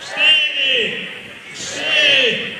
cztery, trzy,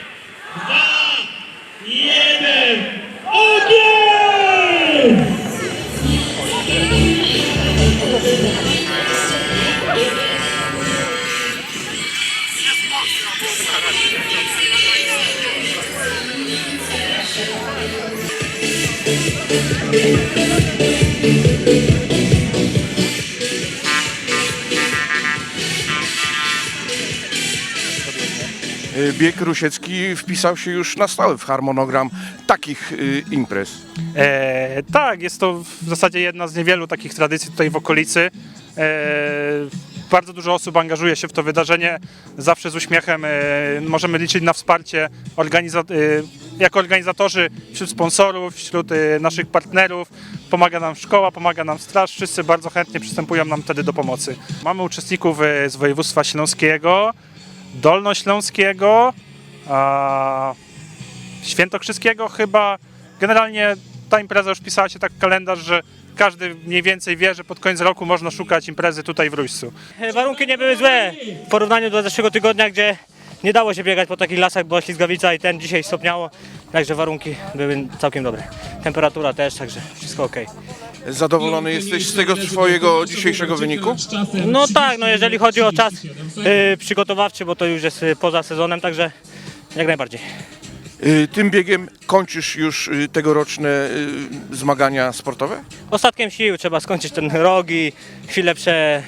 Bieg Rusiecki wpisał się już na stałe w harmonogram takich y, imprez. E, tak, jest to w zasadzie jedna z niewielu takich tradycji tutaj w okolicy. E, bardzo dużo osób angażuje się w to wydarzenie. Zawsze z uśmiechem e, możemy liczyć na wsparcie organiza- e, jako organizatorzy wśród sponsorów, wśród e, naszych partnerów. Pomaga nam szkoła, pomaga nam straż. Wszyscy bardzo chętnie przystępują nam wtedy do pomocy. Mamy uczestników z województwa śląskiego, dolnośląskiego, a świętokrzyskiego chyba. Generalnie ta impreza już pisała się tak w kalendarz, że każdy mniej więcej wie, że pod koniec roku można szukać imprezy tutaj w Rójcu. Warunki nie były złe w porównaniu do zeszłego tygodnia, gdzie nie dało się biegać po takich lasach, była ślizgawica i ten dzisiaj stopniało, także warunki były całkiem dobre. Temperatura też, także wszystko ok. Zadowolony jesteś z tego swojego dzisiejszego wyniku? No tak, no jeżeli chodzi o czas y, przygotowawczy, bo to już jest y, poza sezonem, także jak najbardziej. Y, Tym biegiem kończysz już y, tegoroczne y, zmagania sportowe? Ostatkiem sił trzeba skończyć ten rok i chwilę prze,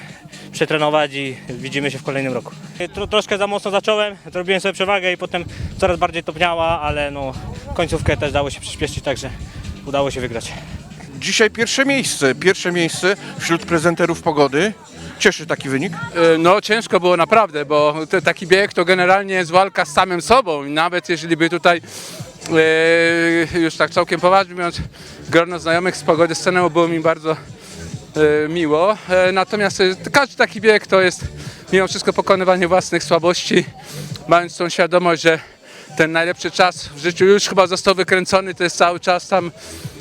przetrenować i widzimy się w kolejnym roku. Tro, troszkę za mocno zacząłem, zrobiłem sobie przewagę i potem coraz bardziej topniała, ale no końcówkę też dało się przyspieszyć, także udało się wygrać. Dzisiaj pierwsze miejsce, pierwsze miejsce wśród prezenterów pogody. Cieszy taki wynik? E, No ciężko było naprawdę, bo to, taki bieg to generalnie jest walka z samym sobą nawet jeżeli by tutaj e, już tak całkiem poważnie mówiąc grono znajomych z pogody stanęło, było mi bardzo e, miło. E, natomiast e, każdy taki bieg to jest mimo wszystko pokonywanie własnych słabości, mając tą świadomość, że ten najlepszy czas w życiu już chyba został wykręcony, to jest cały czas tam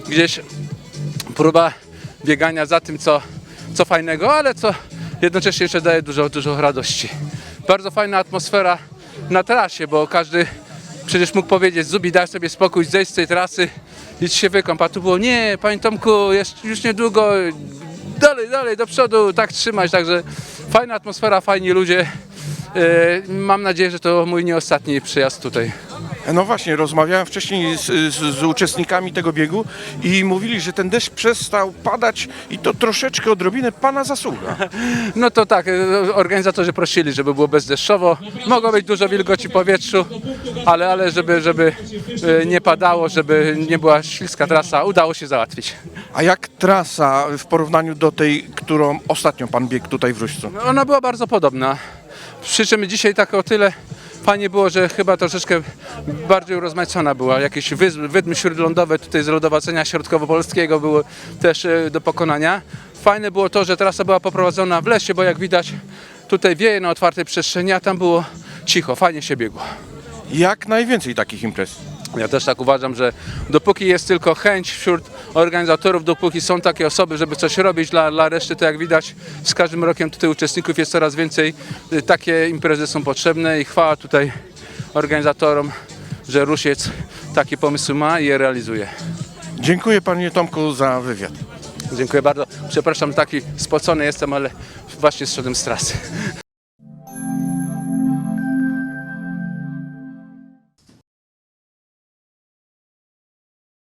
gdzieś próba biegania za tym, co, co fajnego, ale co jednocześnie jeszcze daje dużo, dużo radości. Bardzo fajna atmosfera na trasie, bo każdy przecież mógł powiedzieć, Zubi daj sobie spokój, zejdź z tej trasy, idź się wykąp, a tu było nie, panie Tomku, jeszcze, już niedługo, dalej, dalej, do przodu, tak trzymać, także fajna atmosfera, fajni ludzie. E, Mam nadzieję, że to mój nie ostatni przyjazd tutaj. No właśnie, rozmawiałem wcześniej z, z, z uczestnikami tego biegu i mówili, że ten deszcz przestał padać i to troszeczkę odrobinę pana zasługa. No to tak, e, organizatorzy prosili, żeby było bezdeszczowo. Mogło być dużo wilgoci w powietrzu, ale, ale żeby, żeby e, nie padało, żeby nie była śliska trasa, udało się załatwić. A jak trasa w porównaniu do tej, którą ostatnio pan biegł tutaj w Ruścu? Ona była bardzo podobna. Przy czym dzisiaj tak o tyle fajnie było, że chyba troszeczkę bardziej urozmaicona była. Jakieś wydmy śródlądowe tutaj z lodowacenia środkowopolskiego były też e, do pokonania. Fajne było to, że trasa była poprowadzona w lesie, bo jak widać tutaj wieje na otwartej przestrzeni, a tam było cicho, fajnie się biegło. Jak najwięcej takich imprez. Ja też tak uważam, że dopóki jest tylko chęć wśród organizatorów, dopóki są takie osoby, żeby coś robić dla, dla reszty, to jak widać z każdym rokiem tutaj uczestników jest coraz więcej. Y, Takie imprezy są potrzebne i chwała tutaj organizatorom, że Rusiec taki pomysł ma i je realizuje. Dziękuję panie Tomku za wywiad. Dziękuję bardzo. Przepraszam, taki spocony jestem, ale właśnie zszedłem z trasy.